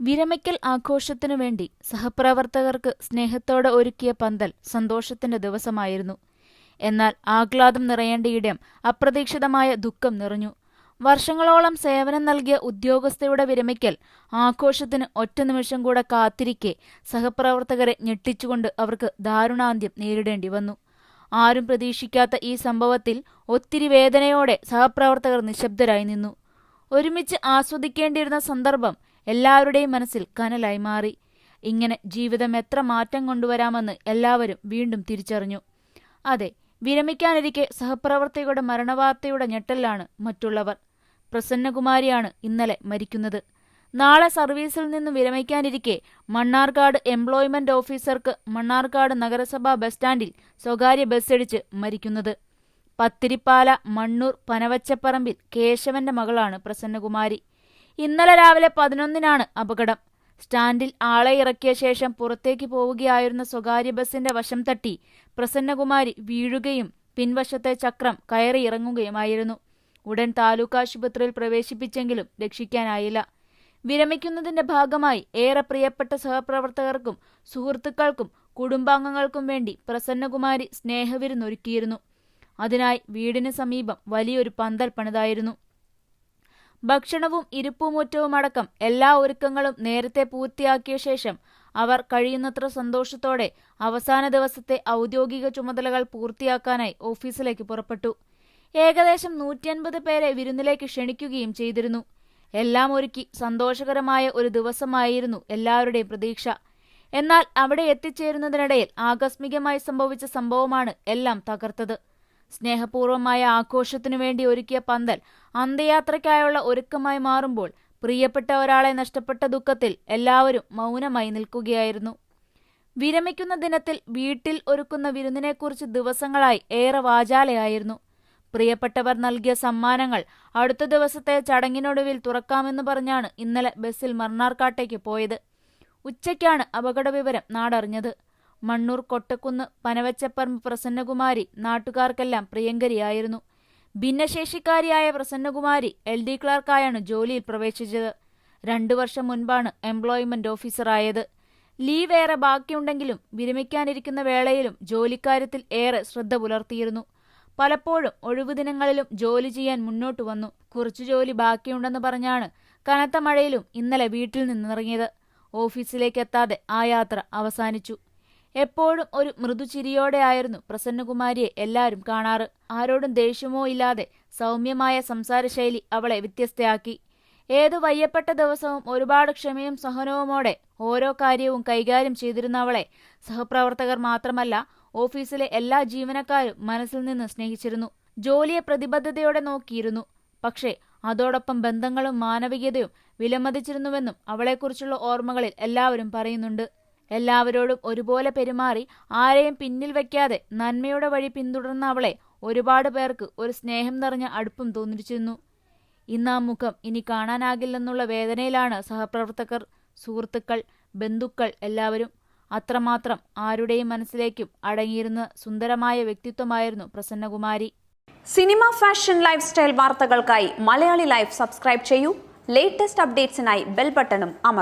വിരമിക്കൽ ആഘോഷത്തിനു വേണ്ടി സഹപ്രവർത്തകർക്ക് സ്നേഹത്തോടെ ഒരുക്കിയ പന്തൽ സന്തോഷത്തിന്റെ ദിവസമായിരുന്നു. എന്നാൽ ആഹ്ലാദം നിറയേണ്ടയിടം അപ്രതീക്ഷിതമായ ദുഃഖം നിറഞ്ഞു. വർഷങ്ങളോളം സേവനം നൽകിയ ഉദ്യോഗസ്ഥയുടെ വിരമിക്കൽ ആഘോഷത്തിന് ഒറ്റ നിമിഷം കൂടെ കാത്തിരിക്കെ സഹപ്രവർത്തകരെ ഞെട്ടിച്ചുകൊണ്ട് അവർക്ക് ദാരുണാന്ത്യം നേരിടേണ്ടി വന്നു. ആരും പ്രതീക്ഷിക്കാത്ത ഈ സംഭവത്തിൽ ഒത്തിരി വേദനയോടെ സഹപ്രവർത്തകർ നിശബ്ദരായി നിന്നു. ഒരുമിച്ച് ആസ്വദിക്കേണ്ടിയിരുന്ന സന്ദർഭം എല്ലാവരുടെയും മനസ്സിൽ കനലായി മാറി. ഇങ്ങനെ ജീവിതം എത്ര മാറ്റം കൊണ്ടുവരാമെന്ന് എല്ലാവരും വീണ്ടും തിരിച്ചറിഞ്ഞു. അതെ വിരമിക്കാനിരിക്കെ സഹപ്രവർത്തകയുടെ മരണവാർത്തയുടെ ഞെട്ടലാണ് മറ്റുള്ളവർ. പ്രസന്നകുമാരിയാണ് ഇന്നലെ മരിക്കുന്നത്. നാളെ സർവീസിൽ നിന്ന് വിരമിക്കാനിരിക്കെ മണ്ണാർക്കാട് എംപ്ലോയ്മെന്റ് ഓഫീസർക്ക് മണ്ണാർക്കാട് നഗരസഭാ ബസ് സ്റ്റാൻഡിൽ സ്വകാര്യ ബസ്സിടിച്ച് മരിക്കുന്നത്. പത്തിരിപ്പാല മണ്ണൂർ പനവച്ചപ്പറമ്പിൽ കേശവന്റെ മകളാണ് പ്രസന്നകുമാരി. ഇന്നലെ രാവിലെ പതിനൊന്നിനാണ് അപകടം. സ്റ്റാൻഡിൽ ആളെ ഇറക്കിയ ശേഷം പുറത്തേക്ക് പോവുകയായിരുന്ന സ്വകാര്യ ബസിന്റെ വശം തട്ടി പ്രസന്നകുമാരി വീഴുകയും പിൻവശത്തെ ചക്രം കയറി ഇറങ്ങുകയുമായിരുന്നു. ഉടൻ താലൂക്ക് ആശുപത്രിയിൽ പ്രവേശിപ്പിച്ചെങ്കിലും രക്ഷിക്കാനായില്ല. വിരമിക്കുന്നതിന്റെ ഭാഗമായി ഏറെ പ്രിയപ്പെട്ട സഹപ്രവർത്തകർക്കും സുഹൃത്തുക്കൾക്കും കുടുംബാംഗങ്ങൾക്കും വേണ്ടി പ്രസന്നകുമാരി സ്നേഹവിരുന്നൊരുക്കിയിരുന്നു. അതിനായി വീടിന് സമീപം വലിയൊരു പന്തൽ പണിതായിരുന്നു. ഭക്ഷണവും ഇരിപ്പുമുറ്റവുമടക്കം എല്ലാ ഒരുക്കങ്ങളും നേരത്തെ പൂർത്തിയാക്കിയ ശേഷം അവർ കഴിയുന്നത്ര സന്തോഷത്തോടെ അവസാന ദിവസത്തെ ഔദ്യോഗിക ചുമതലകൾ പൂർത്തിയാക്കാനായി ഓഫീസിലേക്ക് പുറപ്പെട്ടു. ഏകദേശം നൂറ്റിയൻപത് പേരെ വിരുന്നിലേക്ക് ക്ഷണിക്കുകയും ചെയ്തിരുന്നു. എല്ലാം ഒരുക്കി സന്തോഷകരമായ ഒരു ദിവസമായിരുന്നു എല്ലാവരുടെയും പ്രതീക്ഷ. എന്നാൽ അവിടെ എത്തിച്ചേരുന്നതിനിടയിൽ ആകസ്മികമായി സംഭവിച്ച സംഭവമാണ് എല്ലാം തകർത്തത്. സ്നേഹപൂർവമായ ആഘോഷത്തിനു വേണ്ടി ഒരുക്കിയ പന്തൽ അന്ത്യയാത്രയ്ക്കായുള്ള ഒരുക്കമായി മാറുമ്പോൾ പ്രിയപ്പെട്ട ഒരാളെ നഷ്ടപ്പെട്ട ദുഃഖത്തിൽ എല്ലാവരും മൗനമായി നിൽക്കുകയായിരുന്നു. വിരമിക്കുന്ന ദിനത്തിൽ വീട്ടിൽ ഒരുക്കുന്ന വിരുന്നിനെക്കുറിച്ച് ദിവസങ്ങളായി ഏറെ വാചാലയായിരുന്നു. പ്രിയപ്പെട്ടവർ നൽകിയ സമ്മാനങ്ങൾ അടുത്ത ദിവസത്തെ ചടങ്ങിനൊടുവിൽ തുറക്കാമെന്ന് പറഞ്ഞാണ് ഇന്നലെ ബസ്സിൽ മണ്ണാർക്കാട്ടേക്ക് പോയത്. ഉച്ചയ്ക്കാണ് അപകട വിവരം നാടറിഞ്ഞത്. മണ്ണൂർ കൊട്ടക്കുന്ന് പനവച്ചപ്പറമ്പ് പ്രസന്നകുമാരി നാട്ടുകാർക്കെല്ലാം പ്രിയങ്കരിയായിരുന്നു. ഭിന്നശേഷിക്കാരിയായ പ്രസന്നകുമാരി എൽ ഡി ക്ലാർക്കായാണ് ജോലിയിൽ പ്രവേശിച്ചത്. രണ്ടു വർഷം മുൻപാണ് എംപ്ലോയ്മെന്റ് ഓഫീസറായത്. ലീവ് ഏറെ ബാക്കിയുണ്ടെങ്കിലും വിരമിക്കാനിരിക്കുന്ന വേളയിലും ജോലിക്കാര്യത്തിൽ ഏറെ ശ്രദ്ധ പുലർത്തിയിരുന്നു. പലപ്പോഴും ഒഴിവു ദിനങ്ങളിലും ജോലി ചെയ്യാൻ മുന്നോട്ട് വന്നു. കുറച്ചു ജോലി ബാക്കിയുണ്ടെന്ന് പറഞ്ഞാണ് കനത്ത മഴയിലും ഇന്നലെ വീട്ടിൽ നിന്നിറങ്ങിയത്. ഓഫീസിലേക്കെത്താതെ ആ യാത്ര അവസാനിച്ചു. എപ്പോഴും ഒരു മൃദുചിരിയോടെയായിരുന്നു പ്രസന്നകുമാരിയെ എല്ലാവരും കാണാറ്. ആരോടും ദേഷ്യമോ ഇല്ലാതെ സൗമ്യമായ സംസാരശൈലി അവളെ വ്യത്യസ്തയാക്കി. ഏതു വയ്യപ്പെട്ട ദിവസവും ഒരുപാട് ക്ഷമയും സഹനവുമോടെ ഓരോ കാര്യവും കൈകാര്യം ചെയ്തിരുന്ന അവളെ സഹപ്രവർത്തകർ മാത്രമല്ല ഓഫീസിലെ എല്ലാ ജീവനക്കാരും മനസ്സിൽ നിന്ന് സ്നേഹിച്ചിരുന്നു. ജോലിയെ പ്രതിബദ്ധതയോടെ നോക്കിയിരുന്നു. പക്ഷേ അതോടൊപ്പം ബന്ധങ്ങളും മാനവികതയും വിലമതിച്ചിരുന്നുവെന്നും അവളെക്കുറിച്ചുള്ള ഓർമ്മകളിൽ എല്ലാവരും പറയുന്നുണ്ട്. എല്ലാവരോടും ഒരുപോലെ പെരുമാറി ആരെയും പിന്നിൽ വയ്ക്കാതെ നന്മയുടെ വഴി പിന്തുടർന്ന അവളെ ഒരുപാട് പേർക്ക് ഒരു സ്നേഹം നിറഞ്ഞ അടുപ്പം തോന്നിച്ചിരുന്നു ഇന്ന് ആ മുഖം ഇനി കാണാനാകില്ലെന്നുള്ള വേദനയിലാണ് സഹപ്രവർത്തകർ സുഹൃത്തുക്കൾ ബന്ധുക്കൾ എല്ലാവരും അത്രമാത്രം ആരുടെയും മനസ്സിലേക്കും അടങ്ങിയിരുന്ന സുന്ദരമായ വ്യക്തിത്വമായിരുന്നു Prasannakumari. Cinema fashion life style വാർത്തകൾക്കായി മലയാളി ലൈഫ് സബ്സ്ക്രൈബ് ചെയ്യൂ. ലേറ്റസ്റ്റ് അപ്ഡേറ്റ്സിനായി ബെൽ ബട്ടണും അമർ